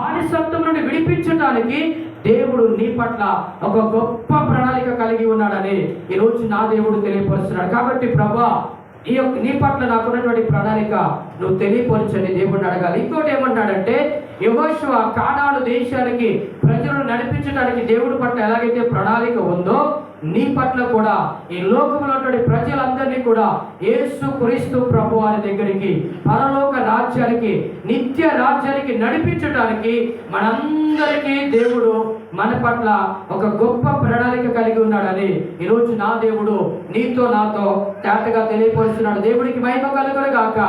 బానిసత్వం నుండి విడిపించడానికి దేవుడు నీ పట్ల ఒక గొప్ప ప్రణాళిక కలిగి ఉన్నాడని ఈ రోజు నా దేవుడు తెలియపరుస్తున్నాడు. కాబట్టి ప్రభా ఈ యొక్క నీ పట్ల నాకున్నటువంటి ప్రణాళిక నువ్వు తెలియపరచని దేవుడిని అడగాలి. ఇంకోటి ఏమంటాడంటే యహోశివ కానాడు దేశానికి ప్రజలను నడిపించడానికి దేవుడి పట్ల ఎలాగైతే ప్రణాళిక ఉందో నీ పట్ల కూడా ఈ లోకంలోటువంటి ప్రజలందరినీ కూడా యేసు క్రీస్తు ప్రభు వారి దగ్గరికి పరలోక రాజ్యానికి నిత్య రాజ్యానికి నడిపించడానికి మనందరికీ దేవుడు మన పట్ల ఒక గొప్ప ప్రణాళిక కలిగి ఉన్నాడని ఈరోజు నా దేవుడు నీతో నాతో తేటగా తెలియపరుస్తున్నాడు. దేవుడికి మహిమ కలుగును కాక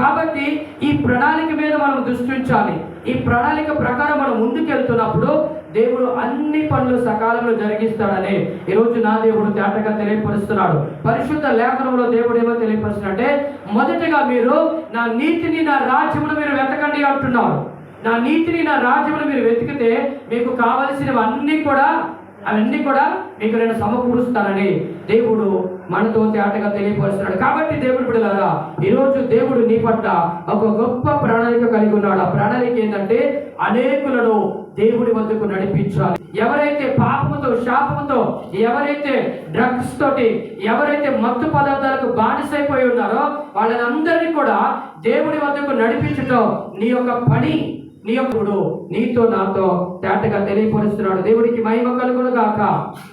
కాబట్టి ఈ ప్రణాళిక మీద మనం దృష్టించాలి. ఈ ప్రణాళిక ప్రకారం మనం ముందుకెళ్తున్నప్పుడు దేవుడు అన్ని పనులు సకాలంలో జరిగిస్తాడని ఈరోజు నా దేవుడు తేటగా తెలియపరుస్తున్నాడు. పరిశుద్ధ లేఖనంలో దేవుడు ఏమో తెలియపరుస్తున్నాడంటే మొదటగా మీరు నా నీతిని నా రాజ్యమును మీరు వెతకండి అంటున్నారు నా నీతిని నా రాజ్యమును మీరు వెతికితే మీకు కావలసినవన్నీ కూడా అవన్నీ కూడా మీకు నేను సమకూరుస్తానని దేవుడు మనతో తేటగా తెలియపరుస్తున్నాడు. కాబట్టి దేవుడు బిడ్డలారా ఈరోజు దేవుడు నీ పట్ల ఒక గొప్ప ప్రణాళిక కలిగి ఉన్నాడు. ఆ ప్రణాళిక ఏంటంటే అనేకులను దేవుడి వద్దకు నడిపించాలి. ఎవరైతే పాపముతో శాపముతో ఎవరైతే డ్రగ్స్ తోటి ఎవరైతే మత్తు పదార్థాలకు బానిసైపోయి ఉన్నారో వాళ్ళందరినీ కూడా దేవుడి వద్దకు నడిపించటం నీ యొక్క పని. నీ యొక్కడు నీతో నాతో తేటగా తెలియపరుస్తున్నాడు. దేవుడికి మహిమ కలుగును గాక.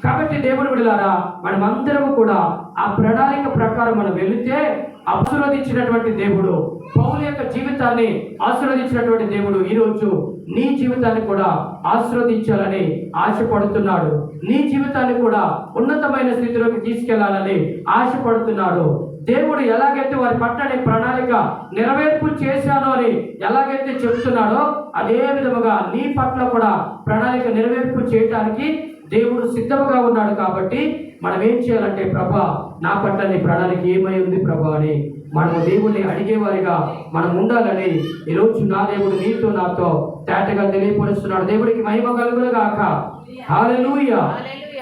కాబట్టి దేవుడు విడలారా మనమందరము కూడా ఆ ప్రణాళిక ప్రకారం మనం వెళితే ఆశీర్వదించినటువంటి దేవుడు పౌల యొక్క జీవితాన్ని ఆశీర్వదించినటువంటి దేవుడు ఈరోజు నీ జీవితాన్ని కూడా ఆశీర్వదించాలని ఆశపడుతున్నాడు. నీ జీవితాన్ని కూడా ఉన్నతమైన స్థితిలోకి తీసుకెళ్ళాలని ఆశపడుతున్నాడు. దేవుడు ఎలాగైతే వారి పట్టని ప్రణాళిక నెరవేర్పు చేశానో అని ఎలాగైతే చెప్తున్నాడో అదే విధముగా నీ పట్ల కూడా ప్రణాళిక నెరవేర్పు చేయటానికి దేవుడు సిద్ధముగా ఉన్నాడు కాబట్టి మనం ఏం చేయాలంటే ప్రభా నా పట్ల నీ ప్రణాళిక ఏమై ఉంది ప్రభా అని మనము దేవుణ్ణి అడిగేవారిగా మనం ఉండాలని ఈరోజు నా దేవుడు నీతో నాతో తేటగా తెలియపరుస్తున్నాడు. దేవుడికి మహిమ కలుగును గాక హాలెలూయ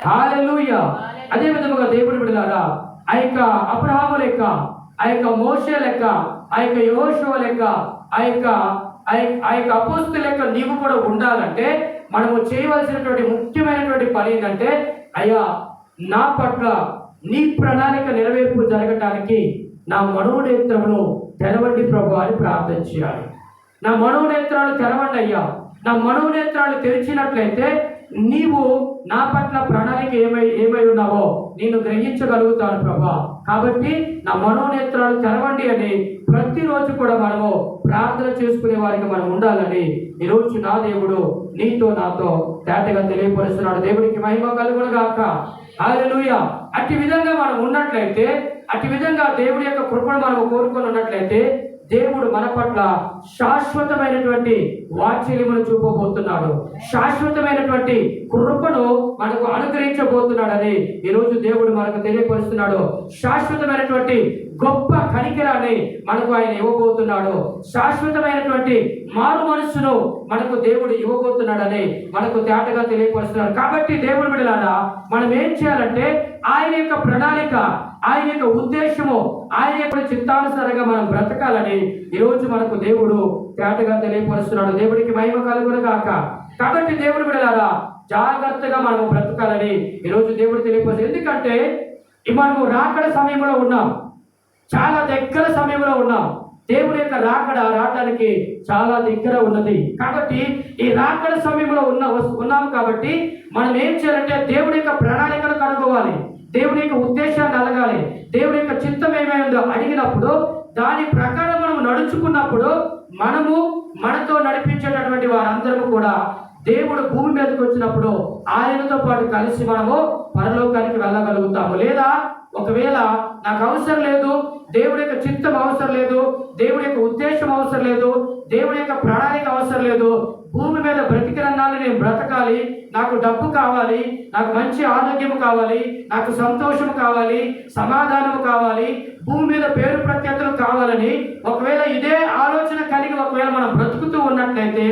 హాలెలూయ అదే విధముగా దేవుడు విడలారా ఆ యొక్క అబ్రహాము లెక్క ఆ యొక్క మోషే లెక్క ఆ యొక్క యోషో లెక్క ఆ యొక్క- ఆ యొక్క అపోస్తు లెక్క నీవు కూడా ఉండాలంటే మనము చేయవలసినటువంటి ముఖ్యమైనటువంటి పని ఏంటంటే అయ్యా నా పట్ల నీ ప్రణాళిక నెరవేర్పు జరగటానికి నా మనోనేత్రమును తెరవండి ప్రభు అని ప్రార్థన చేయాలి. నా మనోనేత్రాలు తెరవండి అయ్యా. నా మనోనేత్రాలు తెరిచినట్లయితే నీవు నా పట్ల ప్రణాళిక ఏమై ఏమై ఉన్నావో నేను గ్రహించగలుగుతాను ప్రభా. కాబట్టి నా మనోనేత్రాలు తెరవండి అని ప్రతిరోజు కూడా మనము ప్రార్థన చేసుకునే వారికి మనం ఉండాలని ఈరోజు నా దేవుడు నీతో నాతో తేటగా తెలియపరుస్తున్నాడు. దేవుడికి మహిమ కలుగునుగాక గాక. అట్టి విధంగా మనం ఉన్నట్లయితే అట్టి విధంగా దేవుడి యొక్క కృపను మనం కోరుకొని ఉన్నట్లయితే దేవుడు మన పట్ల శాశ్వతమైనటువంటి వాత్సల్యమును చూపబోతున్నాడు. శాశ్వతమైనటువంటి కృపను మనకు అనుగ్రహించబోతున్నాడని ఈరోజు దేవుడు మనకు తెలియపరుస్తున్నాడు. శాశ్వతమైనటువంటి గొప్ప కనికరాన్ని మనకు ఆయన ఇవ్వబోతున్నాడు. శాశ్వతమైనటువంటి మారు మనస్సును మనకు దేవుడు ఇవ్వబోతున్నాడని మనకు తేటగా తెలియపరుస్తున్నాడు కాబట్టి దేవుడు విడలారా మనం ఏం చేయాలంటే ఆయన యొక్క ప్రణాళిక ఆయన యొక్క ఉద్దేశము ఆయన యొక్క చిత్తానుసారంగా మనం బ్రతకాలని ఈరోజు మనకు దేవుడు తేటగా తెలియపరుస్తున్నాడు. దేవుడికి మహిమ కలుగును కాక కాబట్టి దేవుడు విడలారా జాగ్రత్తగా మనం బ్రతకాలని ఈరోజు దేవుడు తెలియపరుస్తుంది ఎందుకంటే మనము రాకడ సమయంలో ఉన్నాం. చాలా దగ్గర సమయంలో ఉన్నాం. దేవుడి యొక్క రాకడ రావడానికి చాలా దగ్గర ఉన్నది. కాబట్టి ఈ రాకడ సమయంలో ఉన్న ఉన్నాం కాబట్టి మనం ఏం చేయాలంటే దేవుడి యొక్క ప్రణాళికను కనుక్కోవాలి. దేవుడి యొక్క ఉద్దేశాన్ని అలగాలి దేవుడి యొక్క చిత్తం ఏమైందో అడిగినప్పుడు దాని ప్రకారం మనం నడుచుకున్నప్పుడు మనము మనతో నడిపించేటటువంటి వారందరము కూడా దేవుడు భూమి మీదకి వచ్చినప్పుడు ఆయనతో పాటు కలిసి మనము పరలోకానికి వెళ్ళగలుగుతాము. లేదా ఒకవేళ నాకు అవసరం లేదు దేవుడి యొక్క చిత్తం అవసరం లేదు దేవుడి యొక్క ఉద్దేశం అవసరం లేదు దేవుడి యొక్క ప్రణాళిక అవసరం లేదు భూమి మీద బ్రతికిరన్నాళ్ళు నేను బ్రతకాలి నాకు డబ్బు కావాలి నాకు మంచి ఆరోగ్యం కావాలి నాకు సంతోషం కావాలి సమాధానం కావాలి భూమి మీద పేరు ప్రఖ్యాతులు కావాలని ఒకవేళ ఇదే ఆలోచన కలిగి ఒకవేళ మనం బ్రతుకుతూ ఉన్నట్లయితే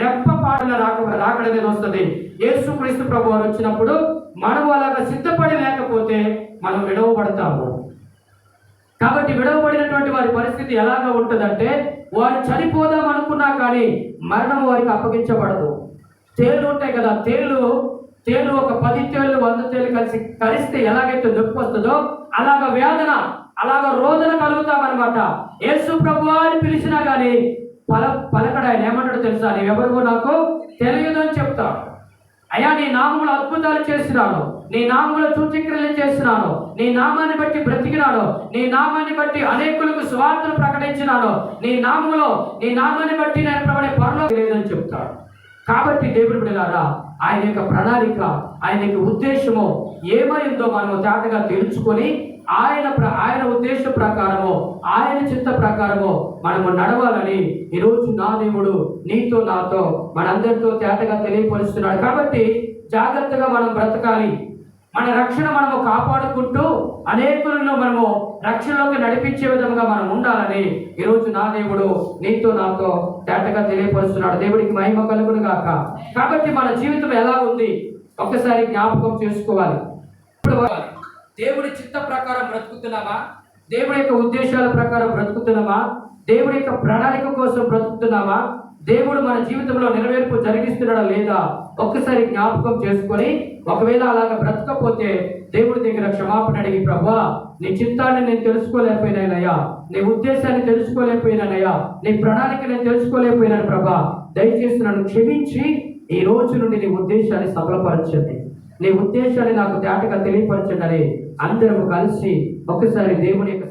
రెప్ప పాటల రాక రాకడనేది వస్తుంది. యేసుక్రీస్తు ప్రభు వారు వచ్చినప్పుడు మనం అలాగా సిద్ధపడి లేకపోతే మనం విడవబడతాము. కాబట్టి విడవబడినటువంటి వారి పరిస్థితి ఎలాగా ఉంటుందంటే వారు చనిపోదాం అనుకున్నా కానీ మరణం వారికి అప్పగించబడదు. తేళ్ళు ఉంటాయి కదా తేళ్ళు తేలు ఒక పది తేళ్ళు వంద తేళ్ళు కలిసి కలిస్తే ఎలాగైతే నొప్పి వస్తుందో అలాగ వేదన అలాగ రోదన కలుగుతామన్నమాట. యేసు ప్రభు అని పిలిచినా కానీ పల పలకడ ఆయన ఏమంటాడో తెలుసా? నీవెవరికో నాకు తెలియదు అని చెప్తాడు. అయ్యా నీ నామములు అద్భుతాలు చేసినాను నీ నామములు సూచక్రియలు చేస్తున్నాను. నీ నామాన్ని బట్టి బ్రతికినాను. నీ నామాన్ని బట్టి అనేకులకు స్వార్థను ప్రకటించినాను. నీ నామములో నీ నామాన్ని బట్టి నేను ప్రబడే పనులు లేదని చెప్తాడు కాబట్టి దేవుడు బిడ్డలారా ఆయన యొక్క ప్రణాళిక ఆయన యొక్క ఉద్దేశము ఏమైందో మనం జాగ్రత్తగా తెలుసుకొని ఆయన ఆయన ఉద్దేశ ప్రకారము ఆయన చిత్త ప్రకారము మనము నడవాలని ఈరోజు నా దేవుడు నీతో నాతో మనందరితో తేటగా తెలియపరుస్తున్నాడు. కాబట్టి జాగ్రత్తగా మనం బ్రతకాలి. మన రక్షణ మనము కాపాడుకుంటూ అనేకులను మనము రక్షణలోకి నడిపించే విధంగా మనం ఉండాలని ఈరోజు నా దేవుడు నీతో నాతో తేటగా తెలియపరుస్తున్నాడు. దేవుడికి మహిమ కలుగును గాక. కాబట్టి మన జీవితం ఎలా ఉంది? ఒక్కసారి జ్ఞాపకం చేసుకోవాలి. ఇప్పుడు దేవుడి చిత్త ప్రకారం బ్రతుకుతున్నామా దేవుడి యొక్క ఉద్దేశాల ప్రకారం బ్రతుకుతున్నామా దేవుడి యొక్క ప్రణాళిక కోసం బ్రతుకుతున్నామా దేవుడు మన జీవితంలో నెరవేర్పు జరిగిస్తున్నాడా లేదా? ఒక్కసారి జ్ఞాపకం చేసుకొని ఒకవేళ అలాగ బ్రతకపోతే దేవుడి దగ్గర క్షమాపణ అడిగి ప్రభా నీ చిత్తాన్ని నేను తెలుసుకోలేకపోయినానయ్యా. నీ ఉద్దేశాన్ని తెలుసుకోలేకపోయినానయ్యా. నీ ప్రణాళిక నేను తెలుసుకోలేకపోయినాను ప్రభా. దయచేసి నన్ను క్షమించి ఈ రోజు నుండి నీ ఉద్దేశాన్ని సఫలపరచండి. నీ ఉద్దేశాన్ని నాకు తేటగా తెలియపరచండి. అని అందరం కలిసి ఒకసారి దేవుని యొక్క